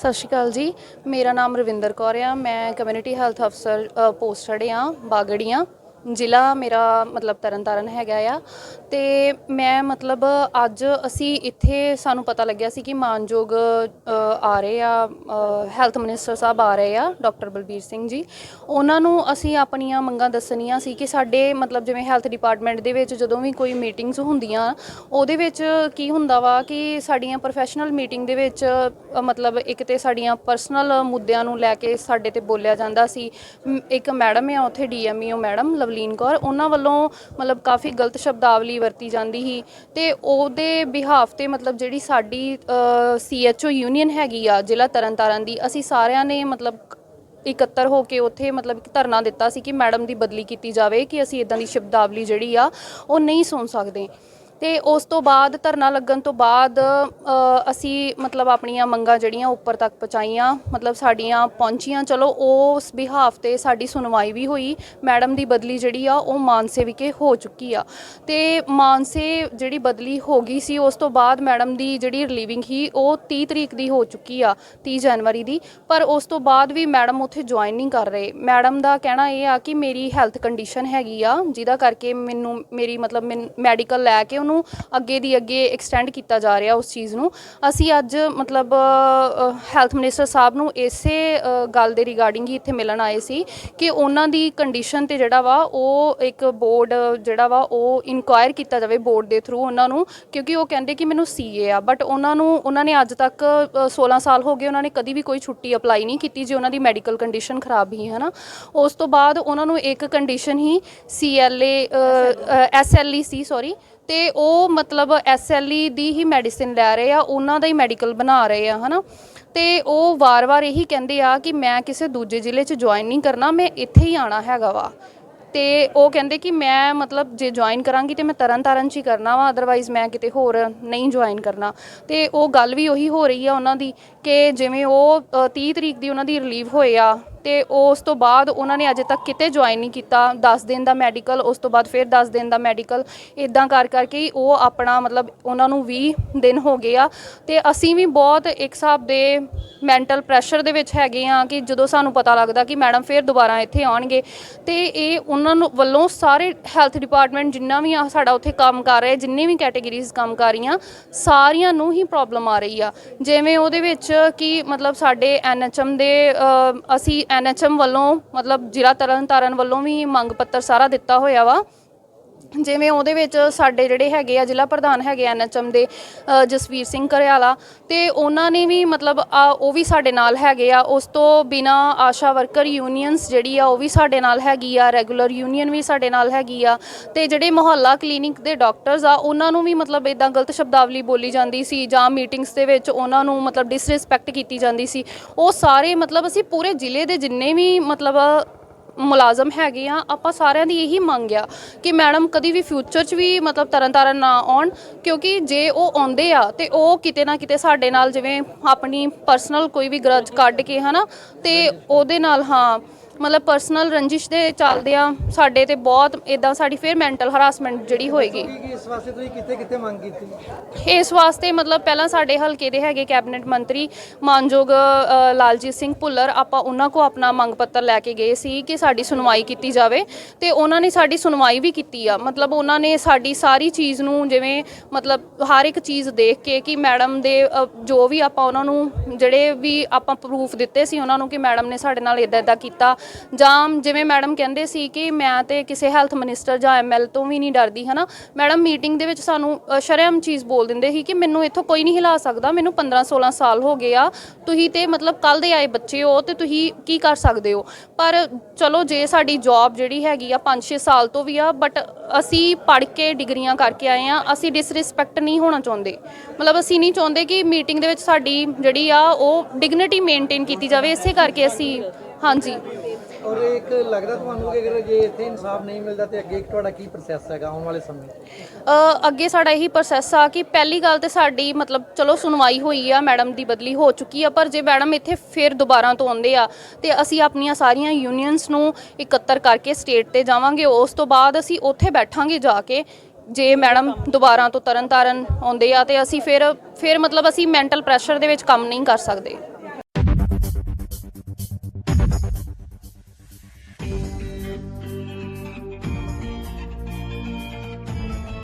ਸਤਿ ਸ਼੍ਰੀ ਅਕਾਲ ਜੀ। ਮੇਰਾ ਨਾਮ ਰਵਿੰਦਰ ਕੌਰ ਆ। ਮੈਂ ਕਮਿਊਨਿਟੀ ਹੈਲਥ ਅਫਸਰ ਪੋਸਟਡ ਆ ਬਾਗੜੀਆਂ ਜ਼ਿਲ੍ਹਾ ਮੇਰਾ ਮਤਲਬ ਤਰਨਤਾਰਨ ਹੈਗਾ ਆ ਤੇ ਮੈਂ ਮਤਲਬ ਅੱਜ ਅਸੀਂ ਇੱਥੇ ਸਾਨੂੰ ਪਤਾ ਲੱਗਿਆ ਸੀ ਕਿ ਮਾਨਯੋਗ ਆ ਰਹੇ ਆ ਹੈਲਥ ਮਿਨਿਸਟਰ ਸਾਹਿਬ ਆ ਰਹੇ ਆ, ਡਾਕਟਰ ਬਲਬੀਰ ਸਿੰਘ ਜੀ। ਉਹਨਾਂ ਨੂੰ ਅਸੀਂ ਆਪਣੀਆਂ ਮੰਗਾਂ ਦੱਸਣੀਆਂ ਸੀ ਕਿ ਸਾਡੇ ਮਤਲਬ ਜਿਵੇਂ ਹੈਲਥ ਡਿਪਾਰਟਮੈਂਟ ਦੇ ਵਿੱਚ ਜਦੋਂ ਵੀ ਕੋਈ ਮੀਟਿੰਗਸ ਹੁੰਦੀਆਂ, ਉਹਦੇ ਵਿੱਚ ਕੀ ਹੁੰਦਾ ਵਾ ਕਿ ਸਾਡੀਆਂ ਪ੍ਰੋਫੈਸ਼ਨਲ ਮੀਟਿੰਗ ਦੇ ਵਿੱਚ ਮਤਲਬ ਇੱਕ ਤੇ ਸਾਡੀਆਂ ਪਰਸਨਲ ਮੁੱਦਿਆਂ ਨੂੰ ਲੈ ਕੇ ਸਾਡੇ ਤੇ ਬੋਲਿਆ ਜਾਂਦਾ ਸੀ। ਇੱਕ ਮੈਡਮ ਆ, ਉੱਥੇ ਡੀਐਮਈਓ ਮੈਡਮ ਲਵਲੀਨ ਕੌਰ, ਉਹਨਾਂ ਵੱਲੋਂ ਮਤਲਬ ਕਾਫੀ ਗਲਤ ਸ਼ਬਦਾਵਲੀ ਵਰਤੀ ਜਾਂਦੀ ਸੀ ਤੇ ਉਹਦੇ ਬਿਹਾਫ ਤੇ ਮਤਲਬ ਜਿਹੜੀ ਸਾਡੀ ਸੀਐਚਓ ਯੂਨੀਅਨ ਹੈਗੀ ਆ, ਜ਼ਿਲ੍ਹਾ ਤਰਨਤਾਰਨ ਦੀ, ਅਸੀਂ ਸਾਰਿਆਂ ਨੇ ਮਤਲਬ ਇਕੱਤਰ ਹੋ ਕੇ ਉੱਥੇ ਮਤਲਬ ਇੱਕ ਧਰਨਾ ਦਿੱਤਾ ਸੀ ਕਿ ਮੈਡਮ ਦੀ ਬਦਲੀ ਕੀਤੀ ਜਾਵੇ, ਕਿ ਅਸੀਂ ਇਦਾਂ ਦੀ ਸ਼ਬਦਾਵਲੀ ਜਿਹੜੀ ਆ, ਉਹ ਨਹੀਂ ਸੁਣ ਸਕਦੇ। ਤੇ ਉਸ ਤੋਂ ਬਾਅਦ ਧਰਨਾ ਲੱਗਣ ਤੋਂ ਬਾਅਦ ਅ, ਅਸੀਂ ਮਤਲਬ ਆਪਣੀਆਂ ਮੰਗਾਂ ਜਿਹੜੀਆਂ ਉੱਪਰ ਤੱਕ ਪਹੁੰਚਾਈਆਂ ਮਤਲਬ ਸਾਡੀਆਂ ਪਹੁੰਚੀਆਂ। ਚਲੋ ਉਸ ਬਿਹਾਫ ਤੇ ਸਾਡੀ ਸੁਣਵਾਈ ਵੀ ਹੋਈ। ਮੈਡਮ ਦੀ ਬਦਲੀ ਜਿਹੜੀ ਆ ਉਹ ਮਾਨਸੇ ਵਿਖੇ ਹੋ ਚੁੱਕੀ ਆ। ਤੇ ਮਾਨਸੇ ਜਿਹੜੀ ਬਦਲੀ ਹੋ ਗਈ ਸੀ ਉਸ ਤੋਂ ਬਾਅਦ ਮੈਡਮ ਦੀ ਜਿਹੜੀ ਰਿਲੀਵਿੰਗ ਸੀ ਉਹ 30 ਤਰੀਕ ਦੀ ਹੋ ਚੁੱਕੀ ਆ 30 ਜਨਵਰੀ ਦੀ। ਪਰ ਉਸ ਤੋਂ ਬਾਅਦ ਵੀ ਮੈਡਮ ਉੱਥੇ ਜੁਆਇਨ ਨਹੀਂ ਕਰ ਰਹੇ। ਮੈਡਮ ਦਾ ਕਹਿਣਾ ਇਹ ਆ ਕਿ ਮੇਰੀ ਹੈਲਥ ਕੰਡੀਸ਼ਨ ਹੈਗੀ ਆ ਜਿਹਦਾ ਕਰਕੇ ਮੈਨੂੰ ਮੇਰੀ ਮਤਲਬ ਮੈਡੀਕਲ ਲੈ ਕੇ ਉਹਨੂੰ ਅੱਗੇ ਦੀ ਅੱਗੇ ਐਕਸਟੈਂਡ ਕੀਤਾ ਜਾ ਰਿਹਾ ਉਸ ਚੀਜ਼ ਨੂੰ। ਅਸੀਂ ਅੱਜ ਮਤਲਬ ਹੈਲਥ ਮਿਨਿਸਟਰ ਸਾਹਿਬ ਨੂੰ ਇਸੇ ਅ, ਗੱਲ ਦੇ ਰਿਗਾਰਡਿੰਗ ਹੀ ਇੱਥੇ ਮਿਲਣ ਆਏ ਸੀ ਕਿ ਉਹਨਾਂ ਦੀ ਕੰਡੀਸ਼ਨ ਤੇ ਜਿਹੜਾ ਵਾ ਉਹ ਇੱਕ ਬੋਰਡ ਜਿਹੜਾ ਵਾ ਉਹ ਇਨਕੁਆਇਰ ਕੀਤਾ ਜਾਵੇ ਬੋਰਡ ਦੇ ਥਰੂ ਉਹਨਾਂ ਨੂੰ ਕਿਉਂਕਿ ਉਹ ਕਹਿੰਦੇ ਕਿ ਮੈਨੂੰ ਸੀਏ ਆ। ਬਟ ਉਹਨਾਂ ਨੂੰ ਉਹਨਾਂ ਨੇ ਅੱਜ ਤੱਕ ਅ, 16 ਸਾਲ ਹੋ ਗਏ ਉਹਨਾਂ ਨੇ ਕਦੀ ਵੀ ਕੋਈ ਛੁੱਟੀ ਅਪਲਾਈ ਨਹੀਂ ਕੀਤੀ ਜੇ ਉਹਨਾਂ ਦੀ ਮੈਡੀਕਲ ਕੰਡੀਸ਼ਨ ਖਰਾਬ ਹੀ ਹੈ ਨਾ ਉਸ ਤੋਂ ਬਾਅਦ ਉਹਨਾਂ ਨੂੰ ਇੱਕ ਕੰਡੀਸ਼ਨ ਹੀ ਸੀਐਲਏ ਐਸਐਲਈ ਸੀ ਸੌਰੀ ਤੇ ਉਹ ਮਤਲਬ ਐਸਐਲਈ ਦੀ ਹੀ ਮੈਡੀਸਿਨ ਲੈ ਰਹੇ ਆ, ਉਹਨਾਂ ਦਾ ਹੀ ਮੈਡੀਕਲ ਬਣਾ ਰਹੇ ਆ, ਹਨਾ? ਤੇ ਉਹ ਵਾਰ-ਵਾਰ ਇਹੀ ਕਹਿੰਦੇ ਆ ਕਿ ਮੈਂ ਕਿਸੇ ਦੂਜੇ ਜ਼ਿਲ੍ਹੇ 'ਚ ਜੁਆਇਨ ਨਹੀਂ ਕਰਨਾ, ਮੈਂ ਇੱਥੇ ਹੀ ਆਣਾ ਹੈਗਾ ਵਾ। ਤੇ ਉਹ ਕਹਿੰਦੇ ਕਿ ਮੈਂ ਮਤਲਬ ਜੇ ਜੁਆਇਨ ਕਰਾਂਗੀ ਤੇ ਮੈਂ ਤਰਨ ਤਾਰਨ 'ਚ ਹੀ ਕਰਨਾ ਵਾ ਅਦਰਵਾਈਜ਼ ਮੈਂ ਕਿਤੇ ਹੋਰ ਨਹੀਂ ਜੁਆਇਨ ਕਰਨਾ। ਤੇ ਉਹ ਗੱਲ ਵੀ ਉਹੀ ਹੋ ਰਹੀ ਆ ਉਹਨਾਂ ਦੀ ਕਿ ਜਿਵੇਂ ਉਹ ਅ, 30 ਤਰੀਕ ਦੀ ਉਹਨਾਂ ਦੀ ਰਿਲੀਵ ਹੋਏ ਆ ਤੇ ਉਸ ਤੋਂ ਬਾਅਦ ਉਹਨਾਂ ਨੇ ਅਜੇ ਤੱਕ ਕਿਤੇ ਜੁਆਇਨ ਨਹੀਂ ਕੀਤਾ। 10 ਦਿਨ ਦਾ ਮੈਡੀਕਲ ਉਸ ਤੋਂ ਬਾਅਦ ਫਿਰ 10 ਦਿਨ ਦਾ ਮੈਡੀਕਲ ਇਦਾਂ ਕਰ ਕਰਕੇ ਹੀ ਉਹ ਆਪਣਾ ਮਤਲਬ ਉਹਨਾਂ ਨੂੰ 20 ਦਿਨ ਹੋ ਗਏ ਆ। ਤੇ ਅਸੀਂ ਵੀ ਬਹੁਤ ਇੱਕ ਹਿਸਾਬ ਦੇ ਮੈਂਟਲ ਪ੍ਰੈਸ਼ਰ ਦੇ ਵਿੱਚ ਹੈਗੇ ਆ ਕਿ ਜਦੋਂ ਸਾਨੂੰ ਪਤਾ ਲੱਗਦਾ ਕਿ ਮੈਡਮ ਫਿਰ ਦੁਬਾਰਾ ਇੱਥੇ ਆਉਣਗੇ। ਤੇ ਇਹ ਉਹਨਾਂ ਨੂੰ ਵੱਲੋਂ ਸਾਰੇ ਹੈਲਥ ਡਿਪਾਰਟਮੈਂਟ ਜਿੰਨਾ ਵੀ ਆ ਸਾਡਾ ਉੱਥੇ ਕੰਮ ਕਰ ਰਹੇ ਜਿੰਨੇ ਵੀ ਕੈਟਾਗਰੀਜ਼ ਕੰਮ ਕਰ ਰਹੀਆਂ ਸਾਰੀਆਂ ਨੂੰ ਹੀ ਪ੍ਰੋਬਲਮ ਆ ਰਹੀ ਆ। ਜਿਵੇਂ ਉਹਦੇ ਵਿੱਚ ਕਿ ਮਤਲਬ ਸਾਡੇ ਐਨਐਚਐਮ ਦੇ ਅ, ਅਸੀਂ ਐਨਐਚਐਮ ਵੱਲੋਂ ਮਤਲਬ ਜ਼ਿਲ੍ਹਾ ਤਰਨਤਾਰਨ ਵੱਲੋਂ ਵੀ ਮੰਗ ਪੱਤਰ ਸਾਰਾ ਦਿੱਤਾ ਹੋਇਆ ਵਾ। ਜਿਵੇਂ ਉਹਦੇ ਵਿੱਚ ਸਾਡੇ ਜਿਹੜੇ ਹੈਗੇ ਆ ਜ਼ਿਲ੍ਹਾ ਪ੍ਰਧਾਨ ਹੈਗੇ ਐਨਐਚਐਮ ਦੇ ਅ, ਜਸਵੀਰ ਸਿੰਘ ਘਰਿਆਲਾ ਤੇ ਉਹਨਾਂ ਨੇ ਵੀ ਮਤਲਬ ਆ, ਉਹ ਵੀ ਸਾਡੇ ਨਾਲ ਹੈਗੇ ਆ। ਉਸ ਤੋਂ ਬਿਨਾ ਆਸ਼ਾ ਵਰਕਰ ਯੂਨੀਅਨਸ ਜਿਹੜੀ ਆ ਉਹ ਵੀ ਸਾਡੇ ਨਾਲ ਹੈਗੀ ਆ। ਰੈਗੂਲਰ ਯੂਨੀਅਨ ਵੀ ਸਾਡੇ ਨਾਲ ਹੈਗੀ ਆ। ਤੇ ਜਿਹੜੇ ਮੁਹੱਲਾ ਕਲੀਨਿਕ ਦੇ ਡਾਕਟਰਸ ਆ ਉਹਨਾਂ ਨੂੰ ਵੀ ਮਤਲਬ ਇਦਾਂ ਗਲਤ ਸ਼ਬਦਾਵਲੀ ਬੋਲੀ ਜਾਂਦੀ ਸੀ ਜਾਂ ਮੀਟਿੰਗਸ ਦੇ ਵਿੱਚ ਉਹਨਾਂ ਨੂੰ ਮਤਲਬ ਡਿਸਰਿਸਪੈਕਟ ਕੀਤੀ ਜਾਂਦੀ ਸੀ। ਉਹ ਸਾਰੇ ਮਤਲਬ ਅਸੀਂ ਪੂਰੇ ਜ਼ਿਲ੍ਹੇ ਦੇ ਜਿੰਨੇ ਵੀ ਮਤਲਬ ਮੁਲਾਜ਼ਮ ਹੈਗੇ ਆ, ਆਪਾਂ ਸਾਰਿਆਂ ਦੀ ਇਹੀ ਮੰਗ ਆ ਕਿ ਮੈਡਮ ਕਦੀ ਵੀ ਫਿਊਚਰ 'ਚ ਵੀ ਮਤਲਬ ਤਰਨ ਤਾਰਨ ਨਾ ਆਉਣ, ਕਿਉਂਕਿ ਜੇ ਉਹ ਆਉਂਦੇ ਆ ਤੇ ਉਹ ਕਿਤੇ ਨਾ ਕਿਤੇ ਸਾਡੇ ਨਾਲ ਜਿਵੇਂ ਆਪਣੀ ਪਰਸਨਲ ਕੋਈ ਵੀ ਗਰਜ ਕੱਢ ਕੇ ਹਨਾ, ਤੇ ਉਹਦੇ ਨਾਲ ਹਾਂ ਮਤਲਬ ਪਰਸਨਲ ਰੰਜਿਸ਼ ਦੇ ਚੱਲਦੇ ਆ ਸਾਡੇ ਤੇ ਬਹੁਤ ਇਦਾਂ ਸਾਡੀ ਫਿਰ ਮੈਂਟਲ ਹਰਾਸਮੈਂਟ ਜਿਹੜੀ ਹੋਏਗੀ। ਇਸ ਵਾਸਤੇ ਤੁਸੀਂ ਕਿੱਥੇ ਕਿੱਥੇ ਮੰਗ ਕੀਤੀ? ਇਸ ਵਾਸਤੇ ਮਤਲਬ ਪਹਿਲਾਂ ਸਾਡੇ ਹਲਕੇ ਦੇ ਹੈਗੇ ਕੈਬਨਿਟ ਮੰਤਰੀ ਮਾਨਯੋਗ ਲਾਲਜੀਤ ਸਿੰਘ ਭੁੱਲਰ ਆਪਾਂ ਉਹਨਾਂ ਕੋ ਆਪਣਾ ਮੰਗ ਪੱਤਰ ਲੈ ਕੇ ਗਏ ਸੀ ਕਿ ਸਾਡੀ ਸੁਣਵਾਈ ਕੀਤੀ ਜਾਵੇ ਤੇ ਉਹਨਾਂ ਨੇ ਸਾਡੀ ਸੁਣਵਾਈ ਵੀ ਕੀਤੀ ਆ। ਮਤਲਬ ਉਹਨਾਂ ਨੇ ਸਾਡੀ ਸਾਰੀ ਚੀਜ਼ ਨੂੰ ਜਿਵੇਂ ਮਤਲਬ ਹਰ ਇੱਕ ਚੀਜ਼ ਦੇਖ ਕੇ ਕਿ ਮੈਡਮ ਦੇ ਜੋ ਵੀ ਆਪਾਂ ਉਹਨਾਂ ਨੂੰ ਜਿਹੜੇ ਵੀ ਆਪਾਂ ਪ੍ਰੂਫ ਦਿੱਤੇ ਸੀ ਉਹਨਾਂ ਨੂੰ ਕਿ ਮੈਡਮ ਨੇ ਸਾਡੇ ਨਾਲ ਇਦਾਂ ਇਦਾਂ ਕੀਤਾ ਜਾਂ ਜਿਵੇਂ ਮੈਡਮ ਕਹਿੰਦੇ ਸੀ ਕਿ ਮੈਂ ਤੇ ਕਿਸੇ ਹੈਲਥ ਮਿਨਿਸਟਰ ਜਾਂ ਐਮਐਲ ਤੋਂ ਵੀ ਨਹੀਂ ਡਰਦੀ, ਹਨਾ? ਮੈਡਮ ਮੀਟਿੰਗ ਦੇ ਵਿੱਚ ਸਾਨੂੰ ਸ਼ਰਮ ਚੀਜ਼ ਬੋਲ ਦਿੰਦੇ ਸੀ ਕਿ ਮੈਨੂੰ ਇੱਥੋਂ ਕੋਈ ਨਹੀਂ ਹਿਲਾ ਸਕਦਾ, ਮੈਨੂੰ 15 16 ਸਾਲ ਹੋ ਗਏ ਆ, ਤੁਸੀਂ ਤੇ ਮਤਲਬ ਕੱਲ ਦੇ ਆਏ ਬੱਚੇ ਹੋ ਤੇ ਤੁਸੀਂ ਕੀ ਕਰ ਸਕਦੇ ਹੋ? ਪਰ ਚਲੋ, ਜੇ ਸਾਡੀ ਜੌਬ ਜਿਹੜੀ ਹੈਗੀ ਆ 5-6 ਸਾਲ ਤੋਂ ਵੀ ਆ ਬਟ ਅਸੀਂ ਪੜ੍ਹ ਕੇ ਡਿਗਰੀਆਂ ਕਰਕੇ ਆਏ ਆ, ਅਸੀਂ ਡਿਸਰਿਸਪੈਕਟ ਨਹੀਂ ਹੋਣਾ ਚਾਹੁੰਦੇ। ਮਤਲਬ ਅਸੀਂ ਨਹੀਂ ਚਾਹੁੰਦੇ ਕਿ ਮੀਟਿੰਗ ਦੇ ਵਿੱਚ ਸਾਡੀ ਜਿਹੜੀ ਆ, ਉਹ ਡਿਗਨਿਟੀ ਮੇਨਟੇਨ ਕੀਤੀ ਜਾਵੇ, ਇਸੇ ਕਰਕੇ ਅਸੀਂ, ਹਾਂਜੀ। ਔਰ ਇੱਕ ਲੱਗਦਾ ਤੁਹਾਨੂੰ ਕਿ ਅਗਰ ਜੇ ਇੱਥੇ ਇਨਸਾਫ ਨਹੀਂ ਮਿਲਦਾ ਤੇ ਅੱਗੇ ਤੁਹਾਡਾ ਕੀ ਪ੍ਰੋਸੈਸ ਹੈਗਾ ਆਉਣ ਵਾਲੇ ਸਮੇਂ ਅ, ਅੱਗੇ ਸਾਡਾ ਇਹੀ ਪ੍ਰੋਸੈਸ ਆ ਕਿ ਪਹਿਲੀ ਗੱਲ ਤੇ ਸਾਡੀ ਮਤਲਬ ਚਲੋ ਸੁਣਵਾਈ ਹੋਈ ਆ ਮੈਡਮ ਦੀ ਬਦਲੀ ਹੋ ਚੁੱਕੀ ਆ ਪਰ ਜੇ ਮੈਡਮ ਇੱਥੇ ਫਿਰ ਦੁਬਾਰਾ ਤੋਂ ਆਉਂਦੇ ਆ ਤੇ ਅਸੀਂ ਆਪਣੀਆਂ ਸਾਰੀਆਂ ਯੂਨੀਅਨਸ ਨੂੰ ਇਕੱਤਰ ਕਰਕੇ ਸਟੇਟ ਤੇ ਜਾਵਾਂਗੇ। ਉਸ ਤੋਂ ਬਾਅਦ ਅਸੀਂ ਉੱਥੇ ਬੈਠਾਂਗੇ ਜਾ ਕੇ ਜੇ ਮੈਡਮ ਦੁਬਾਰਾ ਤੋਂ ਤਰਨ ਤਾਰਨ ਆਉਂਦੇ ਆ ਤੇ ਅਸੀਂ ਫਿਰ ਫਿਰ ਮਤਲਬ ਅਸੀਂ ਮੈਂਟਲ ਪ੍ਰੈਸ਼ਰ ਦੇ ਵਿੱਚ ਕੰਮ ਨਹੀਂ ਕਰ ਸਕਦੇ।